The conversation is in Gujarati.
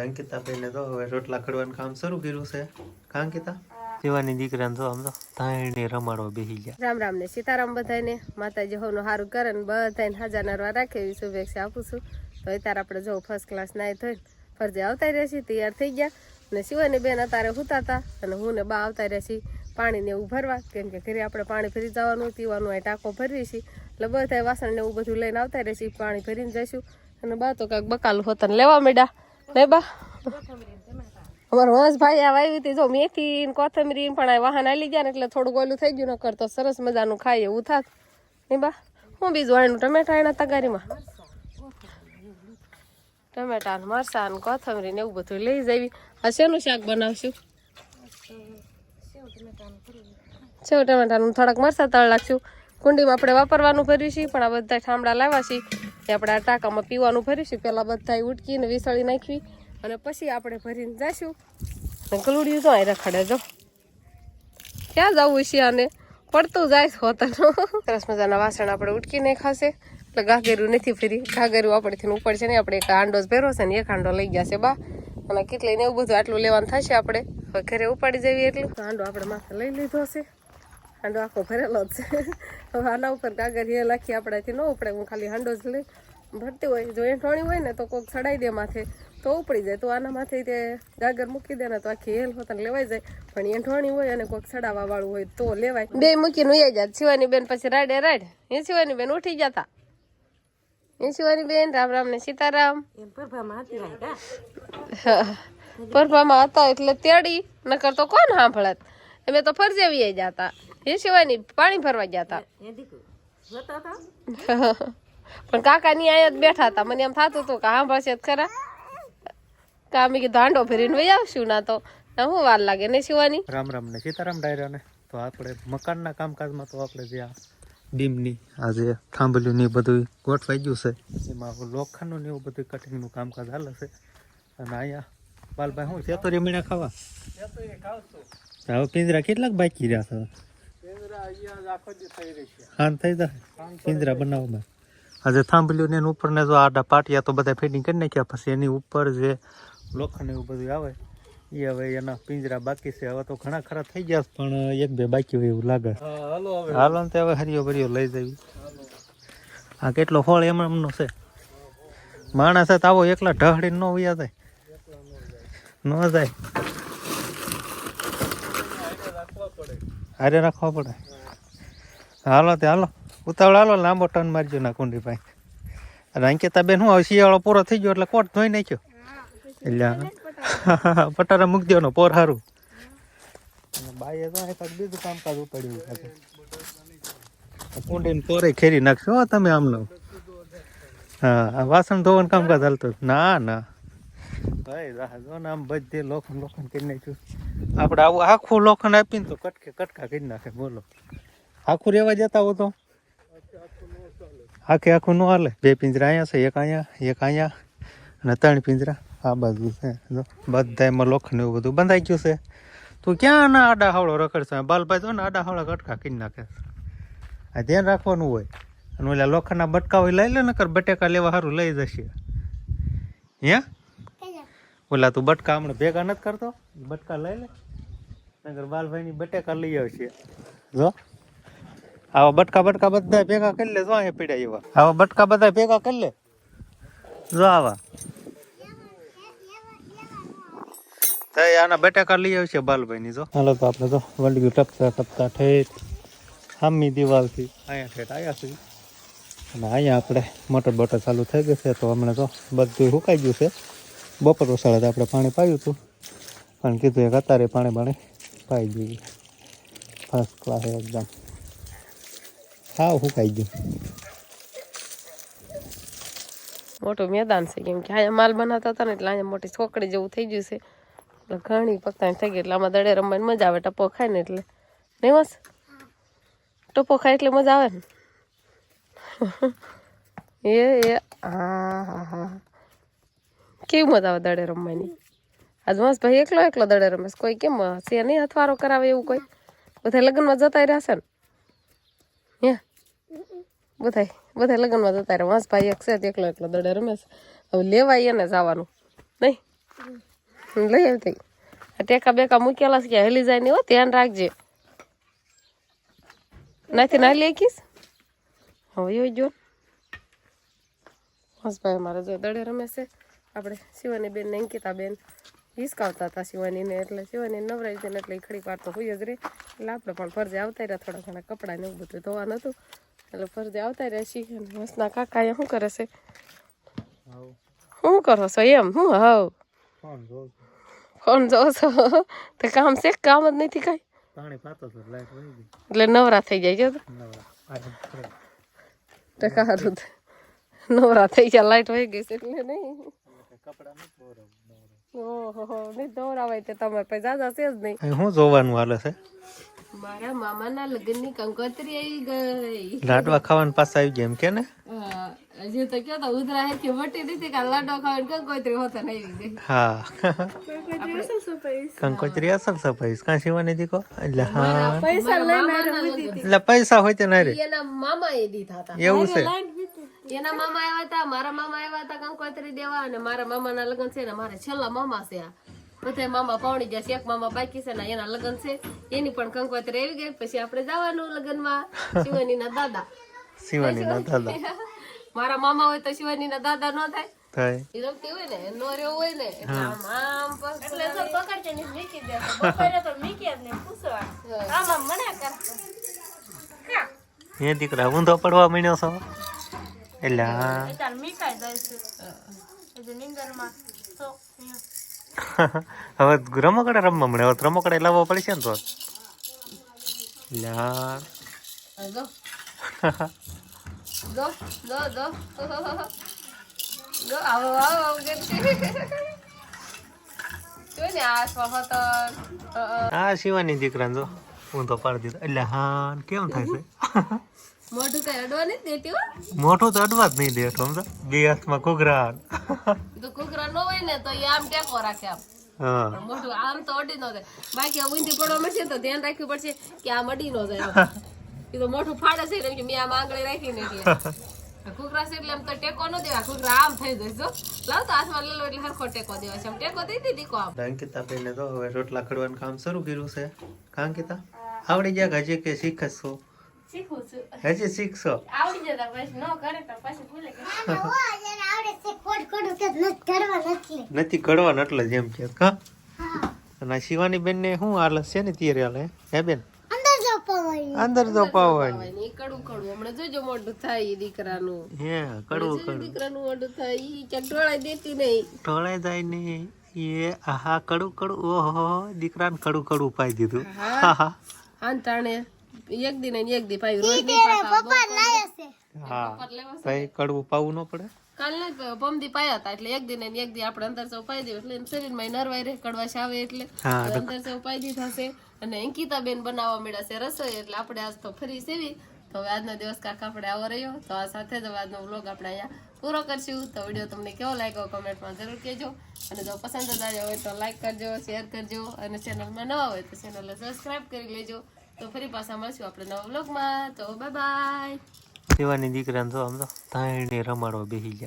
અંકિતા બેને તો હવે રોટલા ખડવાનું કામ શરૂ કર્યું છે. કા અંકિતા? શિવાની દીકરાને તો આમ તો તાણી રમાડો બેસી ગયા. રામ રામ ને સીતારામ બધાને માતાજી હોનું સારું કરે ને બધાને હાજર નરવા રાખે એવી શુભેચ્છા આપું છું. તો અત્યારે આપણે જો ફર્સ્ટ ક્લાસ નાય થઈને ફરજે આવતા રહેશે તૈયાર થઈ ગયા. અને શિવાની બેન અત્યારે હુતા હતા અને હું ને બા આવતા રહેશી પાણીને એવું ભરવા. કેમ કે ઘરે આપણે પાણી ભરી જવાનું પીવાનું આ ટાંકો ભરીએ છીએ. એટલે બધા વાસણ ને એવું બધું લઈને આવતા રહેશે પાણી ભરીને જઈશું. અને બા તો કાંઈક બકાલ હોતા લેવા માંડ્યા. નહીં બા? અમારો હંસભાઈ આ વાવી હતી. જો મેથી ને કોથમરી પણ આ વાહન આલી ગયા ને એટલે થોડુંક ઓલું થઈ ગયું ન કરતો સરસ મજાનું ખાઈએ એવું થાત. નહીં બા? હું બીજું આણું? ટમેટા એના તગારીમાં ટમેટા ને મરસા ને કોથમરી ને એવું બધું લઈ જવી આ શેનું શાક બનાવશું? સેવ ટમેટાનું થોડાક મરસા તળ લાગશું કુંડીમાં આપણે વાપરવાનું ભર્યું છે પણ આ બધા ઠામડા લાવ્યા છે એ આપણે આ ટાંકામાં પીવાનું ભરીશું. પહેલાં બધા ઉટકીને વિસળી નાખવી અને પછી આપણે ભરીને જઈશું ગલુડિયું તો અહીં રખડે જો. ક્યાં જવું છે આને? પડતું જાય હોતાનું સરસ મજાના વાસણ આપણે ઉટકીને ખાશે એટલે ઘાઘેરું નથી ફરી. ગાગેરું આપણેથી ઉપર છે ને આપણે એક આંડો જ ભેરો છે ને એક હાંડો લઈ ગયા છે બા. અને કેટલી ને એવું બધું આટલું લેવાનું થશે આપણે. ઘરે ઉપાડી જઈએ એટલું. હાંડો આપણે માથે લઈ લીધો છે. હાંડો આખો ભરેલો જ છે. હવે આના ઉપર કાગર એ લખી આપણાથી ન ઉપડે. હું ખાલી હાંડો જ લઈ ભરતી હોય. જો એંઠોણી હોય ને તો કોઈક ચડાઈ દે માથે તો ઉપડી જાય. તો આના માથે તે ગાગર મૂકી દે ને તો આખી હેલ હોતા લેવાઈ જાય. પણ એંઠોણી હોય અને કોઈક ચડાવવા વાળું હોય તો લેવાય. બે મૂકીને ઉઈ જાય શિવાની બેન પછી રાડે રાડ. એ શિવાની બેન ઉઠી જતા. એ શિવાની બેન રામ રામ ને સીતારામ. પરભામાં હતા એટલે તેડી. નકર તો કોણ સાંભળત? અમે તો ફરજે જતા. એ સિવાયની પાણી ભરવા ગયા હતા? પણ કાકા ની અહીંયા જ બેઠા હતા. મને એમ થતું હતું કે હા જ ખરા. કામી અમે કીધું હાંડો ફેરીને વહી આવશું ના તો. ના હું વાર લાગે ને શિવાની રામ રામ ને સીતારામ ડાયરાને. તો આપણે મકાનના કામકાજમાં તો આપણે જે આ બીમની આ જે થાંભલ્યું ને એ બધું ગોઠવાઈ ગયું છે. એમાં લોખંડનું ને એવું બધું કટિંગનું કામકાજ હાલે છે. અને અહીંયા બાલભાઈ હું ચેતોરી મીણા ખાવા? હવે પિંજરા કેટલાક બાકી રહ્યા છે? હાન થઈ જાય. પિંજરા બનાવવામાં. આજે થાંભલ્યું ને એની ઉપર ને જો આડા પાટિયા તો બધા ફિટિંગ કરી નાખ્યા. પછી એની ઉપર જે લોખંડ એવું બધું આવે એ હવે એના પિંજરા બાકી છે. હવે તો ઘણા ખરા થઈ ગયા પણ એક બે બાકી હોય એવું લાગે. હાલો ને હવે હરિયો ભરિયો લઈ જવી આ કેટલો ફળ એમ એમનો છે? માણસ તો આવો એકલા ઢહડી ન વયા જાય. ન જાય. હારે રાખવા પડે. હાલો તે હાલો. ઉતાવળ હાલો, લાંબો ટન મારજો ના કુંડી પાસે અને અંકિતા બેન હું હવે શિયાળો પૂરો થઈ ગયો એટલે કોટ ધોઈ નાખ્યો. એટલે પટારા મૂકી દેવાનો પોર હારું. અને બાઈએ તો અહીં બીજું કામકાજ ઉપાડ્યું. કુંડીને પોરે ખેરી નાખશો તમે આમનો. હા વાસણ ધોવાનું કામકાજ હાલતું ના ના. ભાઈ જો ને આમ બધે લોખંડ લોખંડ કરી નાખ્યું. આપણે આવું આખું લોખંડ આપીને તો કટકે કટકા કરી નાખે, બોલો. આખું રેવા જતા હો તો? આખે આખું ન હાલે. બે પિંજરા અહીંયા છે, એક અહીંયા એક અહીંયા અને ત્રણ પિંજરા. આ બાજુ છે બધા એમાં લોખંડ એવું બધું બંધાઈ ગયું છે. તું ક્યાં ના આડા હાવળો રખડશે? બાલભાઈ તો ને આડા હાવળા કટકા કીન નાખે આ ધ્યાન રાખવાનું હોય. અને ઓલા લોખંડના બટકા હોય લઈ લે, નકર બટેકા લેવા સારું લઈ જશે. હે? ઓલા તું બટકા હમણાં ભેગા નથી કરતો? બટકા લઈ લે. નગર બાલભાઈની બટેકા લઈ આવશે. જો. આવા બટકા બટકા બધા ભેગા કરી લે, જો અહીંયા પીડ્યા એવા. આવા બટકા બધા ભેગા કરી લે. જો આવા. તો આના બટાકા લઈ આવશે બાલભાઈ જો. હાલો તો આપણે તો વળગ્યું ટપતા ટપતા ઠેઠ સામી દિવાલથી અહીંયા ઠેઠ આવ્યા છે અને અહીંયા આપણે મોટર બોટર ચાલુ થઈ ગઈ છે, તો હમણાં તો બધું સુકાઈ ગયું છે. બપોર વસાડે આપણે પાણી પાયું હતું. પણ કીધું એક અત્યારે પાણી પાણી પાઈ ગયું ફર્સ્ટ ક્લાસ એકદમ. સાવ સુકાઈ ગયું મોટું મેદાન છે કેમ કે અહીંયા માલ બનાવતા હતા ને એટલે અહીંયા મોટી છોકરી જેવું થઈ ગયું છે. એટલે ઘણી પકડાણી થઈ ગઈ, એટલે આમાં દડે રમવાની મજા આવે, ટપો ખાય ને એટલે. નહીં બસ ટપો ખાય એટલે મજા આવે ને? એ એ હા હા હા. કેવી મજા આવે દડે રમવાની? આજ મસ્ત ભાઈ એકલો એકલો દડે રમે કોઈ કેમ છે નહીં, હથવારો કરાવે એવું કોઈ? બધા લગ્નમાં જતા રહ્યા છે ને? હે? બધા બધા લગ્નમાં જતા રહ્યા. વાંસ ભાઈ એક છે એકલો એકલો દડે રમે છે. હવે લેવાય એને જવાનું. નહીં? લઈ આવતી ટેકા બેકા મૂકેલા છે કે હેલી જાય નહીં હો ધ્યાન રાખજે. નાથી ના લે કીશ હવે જોઈ જો વાંસભાઈ મારે જો દડે રમે છે. આપણે શિવાની બેન ને અંકિતા બેન હિસકાવતા હતા શિવાનીને એટલે શિવાની નવરાઈ છે ને એટલે ખડી વાર તો હોય જ રે એટલે આપણે પણ ફરજે આવતા રહ્યા થોડા ઘણા કપડાં ને એવું બધું ધોવાનું હતું એટલે ફરજે આવતા રહ્યા છીએ અને હસના કાકા શું કરે છે? શું કરો છો એમ? હું હવ ફોન જોવો છો? તો કામ છે? કામ જ નથી કાંઈ? પાણી પાતો તો લાઈટ વહી ગઈ. એટલે નવરા થઈ જાય છે નવરા. તો સારું. નવરા થઈ ગયા લાઈટ વહી ગઈ છે એટલે નહીં. કપડા નથી ઓહો નહીં દોરાવાય તે તમારે પછી દાદા છે જ નહીં. અહીં જોવાનું હાલે છે? મારા મામાના લગ્નની કંકોત્રી આવી ગઈ. લાડવા ખાવાનું પાછા આવી ગયા એમ કે ને? હજી તો કયો તો ઉધરા હે કે વટી દીધી કે લાડવા ખાવાની કંકોત્રી હોતા નહીં ગઈ. હા. કંકોત્રી અસલ સફાઈ કાં શિવાની દીકો એટલે હા. પૈસા લઈને એટલે પૈસા હોય તે ના રે. એના મામા એ દીધા હતા. એવું છે. એના મામા આવ્યા હતા મારા મામા આવ્યા હતા કંકોત્રી દેવા અને મારા મામાના લગ્ન છે ને મારા છેલ્લા મામા છે આ. બધા મામા પાવણી ગયા છે એક મામા બાકી છે ને એના લગ્ન છે. એની પણ કંકોત્રી આવી ગઈ પછી આપણે જવાનું લગ્નમાં શિવાનીના દાદા. શિવાની ના દાદા. મારા મામા હોય તો શિવાનીના દાદા નો થાય. થાય. રમતી હોય ને નો રહ્યો હોય ને આમ આમ એટલે તો પકડશે ને દે બપોરે તો મૂકી જ ને પૂછવા. આમ આમ મને કર. એ દીકરા ઊંધો પડવા માંડ્યો છો? એટલે હા હવે રમકડે રમવા મળે? હવે રમકડા લાવવા પડશે ને તો? એટલે હા શિવાની દો દો દો દો આવો આવો આવો કરશે જો. હું તો પાડી દીધો. એટલે હા કેમ થાય છે? મોઢું કઈ અડવા નથી દેતી હો. મોઢું તો અડવા જ નહીં દે સમજો બે હાથમાં કુકરા તો કુકરા ન હોય ને તો એ આમ ટેકો રાખે આમ. મોઢું આમ તો અડી ન જાય. બાકી ઊંધી પડવા મળશે તો ધ્યાન રાખવું પડશે કે આમ અડી ન જાય એ તો મોઢું ફાડે છે એટલે કે મેં આમ આંગળી રાખી ને કુકરા છે એટલે આમ તો ટેકો ન દેવા કુકરા આમ થઈ જાય જો. લાવ તો હાથમાં લેલો એટલે હરખો ટેકો દેવા છે. આમ ટેકો દઈ દીધી કો આમ. અંકિતા બેને તો હવે રોટલા ખડવાનું કામ શરૂ કર્યું છે. કાંકિતા આવડી ગયા હજી કે શીખશો શીખું છું. હજી શીખશો. આવડી જતા પછી ન કરે તો પછી ભૂલે કે નથી એટલે અને શિવાની બેન ને શું હાલત છે ને ત્યારે હાલે? હે બેન? અંદર તો પાવાની. એ કડું કડું. હમણાં જોજો મોઢું થાય દીકરાનું. હે કડવું કડવું. દીકરાનું મોઢું થાય ઈ ક્યાંક દેતી નહીં ઢોળાઈ જાય નહીં એ આહા કડું કડું ઓહો દીકરાને કડું કડું પાઈ દીધું. હા. હા તાણે. એક દી ને એક દી પાયું. રોજ નહીં પાતા. હા. ભાઈ કડવું પાવું ન પડે? કાલ ને પમદી પાયા હતા એટલે એક દી ને એક દી આપણે અંદર સૌ પાઈ દીધું એટલે શરીરમાં નરવાઈ રહે કડવાશ આવે એટલે. અંદર સૌ પાઈ દીધા છે અને અંકિતા બેન બનાવવા મળ્યા છે રસોઈ એટલે આપણે આજ તો ફરી સેવી. તો હવે આજનો દિવસ કાંક આપણે આવો રહ્યો. તો આ સાથે જ આજનો વ્લોગ આપણે અહીંયા પૂરો કરશું. તો વીડિયો તમને કેવો લાગ્યો કમેન્ટમાં જરૂર કહેજો. અને જો પસંદ જ આવ્યો હોય તો લાઈક કરજો શેર કરજો. અને ચેનલમાં નવા હોય તો ચેનલને સબસ્ક્રાઈબ કરી લેજો. તો ફરી પાછા મળશું આપણે નવા વ્લોગમાં. તો બાય બાય શિવાની દીકરાને જો આમ તો તાણી રમાડવા બેસી ગયા.